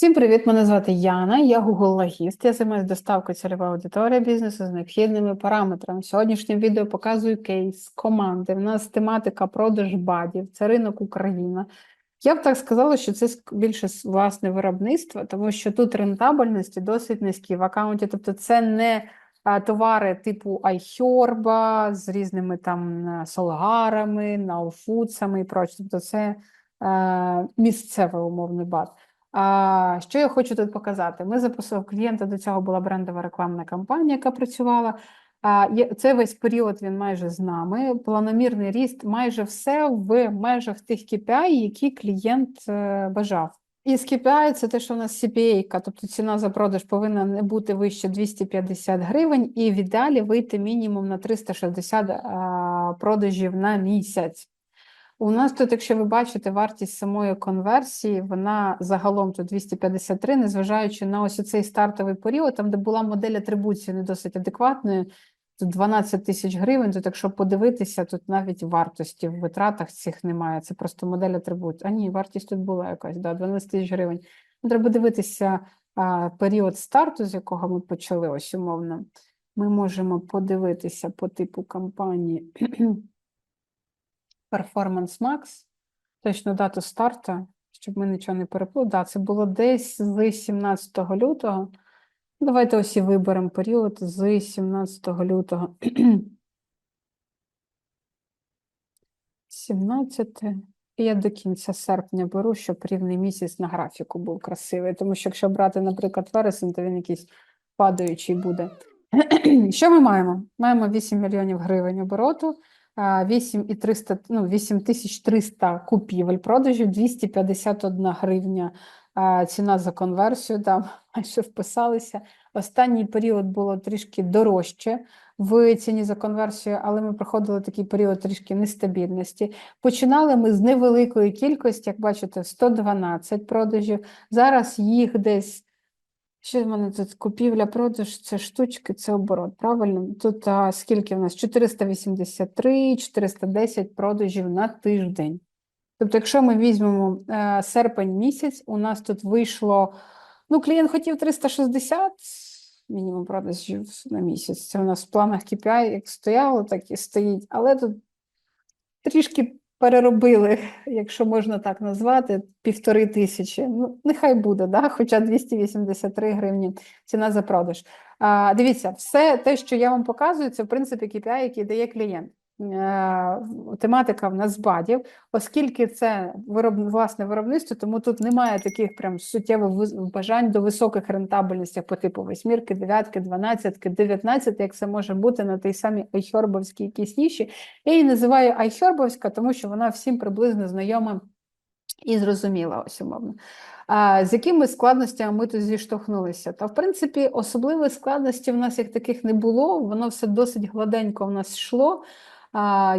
Всім привіт! Мене звати Яна, я Google Логіст. Я займаюся доставкою цільової аудиторії бізнесу з необхідними параметрами. В сьогоднішньому відео показую кейс команди. У нас тематика продаж бадів, це ринок Україна. Я б так сказала, що це більше власне виробництво, тому що тут рентабельності досить низькі в аккаунті. Тобто, це не товари типу iHerb з різними там е, солгарами, науфудсами і проче. Тобто, це е, місцевий умовний бад. Що я хочу тут показати? Ми записували клієнта, до цього була брендова рекламна кампанія, яка працювала. А, це весь період він майже з нами. Планомірний ріст, майже все в межах тих KPI, які клієнт е, бажав. І з KPI це те, що у нас CPA, тобто ціна за продаж повинна не бути вище 250 гривень, і в ідеалі вийти мінімум на 360 а, продажів на місяць. У нас тут, якщо ви бачите, вартість самої конверсії, вона загалом тут 253, незважаючи на ось цей стартовий період, там, де була модель атрибуції не досить адекватною, тут 12 тисяч гривень, тут якщо подивитися, тут навіть вартості в витратах цих немає, це просто модель атрибуції. А ні, вартість тут була якась, да, 12 тисяч гривень. Ну, треба дивитися а, період старту, з якого ми почали, ось умовно. Ми можемо подивитися по типу кампанії. Performance Max, точну дату старту, щоб ми нічого не переплутали. Да, це було десь з 17 лютого. Давайте ось і виберемо період з 17 лютого. 17. І я до кінця серпня беру, щоб рівний місяць на графіку був красивий. Тому що якщо брати, наприклад, вересень, то він якийсь падаючий буде. Що ми маємо? Маємо 8 мільйонів гривень обороту. А, 8 і 300, ну, 8300 купівель продажів, 251 гривня ціна за конверсію, там майже вписалися. Останній період було трішки дорожче в ціні за конверсію, але ми проходили такий період трішки нестабільності. Починали ми з невеликої кількості, як бачите, 112 продажів. Зараз їх десь що в мене тут купівля, продаж, це штучки, це оборот, правильно? Тут а, скільки в нас? 483, 410 продажів на тиждень. Тобто, якщо ми візьмемо е, серпень місяць, у нас тут вийшло, ну, клієнт хотів 360 мінімум продажів на місяць. Це у нас в планах KPI як стояло, так і стоїть. Але тут трішки переробили, якщо можна так назвати, півтори тисячі. Ну, нехай буде, да? хоча 283 гривні ціна за продаж. А, дивіться, все те, що я вам показую, це в принципі KPI, який дає клієнт. Е, Тематика в нас бадів, оскільки це вироб, власне виробництво, тому тут немає таких прям суттєвих бажань до високих рентабельностей по типу восьмірки, дев'ятки, дванадцятки, дев'ятнадцяти, як це може бути на тій самій айхербовській якійсь ніші. Я її називаю айхербовська, тому що вона всім приблизно знайома і зрозуміла, ось умовно. А, з якими складностями ми тут зіштовхнулися? Та, в принципі, особливих складностей в нас як таких не було, воно все досить гладенько в нас йшло.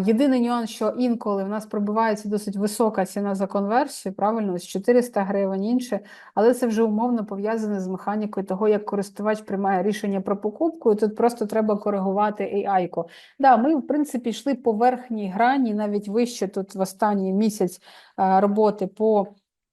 Єдиний нюанс, що інколи в нас пробивається досить висока ціна за конверсію, правильно, ось 400 гривень інше, але це вже умовно пов'язане з механікою того, як користувач приймає рішення про покупку, і тут просто треба коригувати AI-ку. Да, ми, в принципі, йшли по верхній грані, навіть вище тут в останній місяць е, роботи по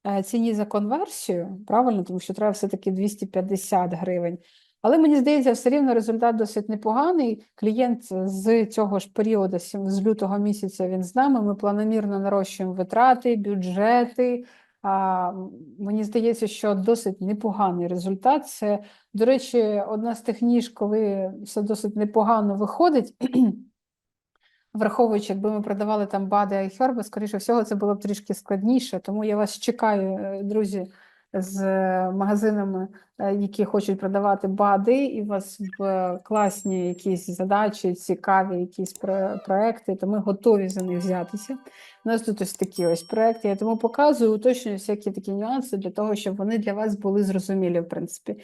е, ціні за конверсію, правильно, тому що треба все-таки 250 гривень. Але мені здається, все рівно результат досить непоганий. Клієнт з цього ж періоду, з лютого місяця, він з нами. Ми планомірно нарощуємо витрати, бюджети. А, мені здається, що досить непоганий результат. Це, до речі, одна з тих ніж, коли все досить непогано виходить. Враховуючи, якби ми продавали там бади айхерби, скоріше всього, це було б трішки складніше. Тому я вас чекаю, е, друзі, з е, магазинами, е, які хочуть продавати бади, і у вас е, класні якісь задачі, цікаві якісь про- проекти, то ми готові за них взятися. У нас тут ось такі ось проекти. Я тому показую, уточнюю всякі такі нюанси для того, щоб вони для вас були зрозумілі, в принципі.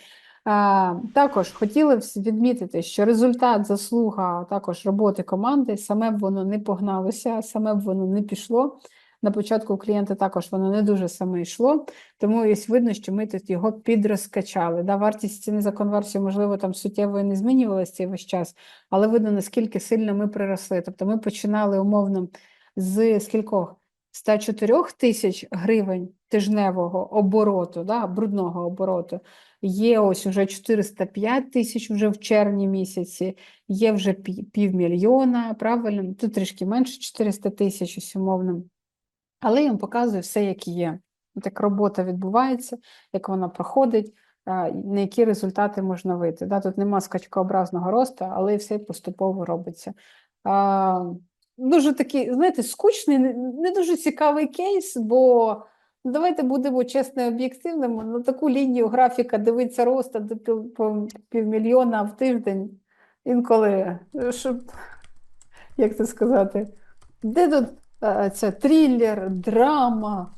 Також хотіли відмітити, що результат, заслуга також роботи команди, саме б воно не погналося, саме б воно не пішло. На початку клієнта також воно не дуже саме йшло, тому ось видно, що ми тут його підрозкачали. Да, вартість ціни за конверсію, можливо, там суттєво і не змінювалася цей весь час, але видно, наскільки сильно ми приросли. Тобто ми починали умовно з скількох? 104 тисяч гривень тижневого обороту, да, брудного обороту, є ось уже 405 тисяч вже в червні місяці, є вже пі- півмільйона, правильно? Тут трішки менше 400 тисяч ось умовно. Але я вам показую все, як є. Як робота відбувається, як вона проходить, на які результати можна вийти. Тут нема скачкообразного росту, але все поступово робиться. Дуже такий, знаєте, скучний, не- дуже цікавий кейс, бо ну, давайте будемо чесно і об'єктивними. На таку лінію графіка дивиться роста до півмільйона в тиждень. Інколи, щоб, як це сказати, де тут це трилер, драма,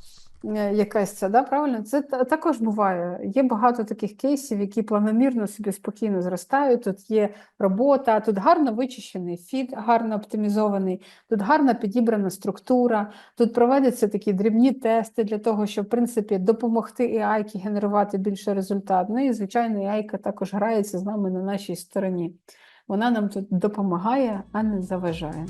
е, якась ця, да, правильно? Це також буває. Є багато таких кейсів, які планомірно собі спокійно зростають. Тут є робота, тут гарно вичищений фід, гарно оптимізований, тут гарно підібрана структура, тут проводяться такі дрібні тести для того, щоб в принципі допомогти AI генерувати більше результат. Ну і звичайно, AI також грається з нами на нашій стороні. Вона нам тут допомагає, а не заважає.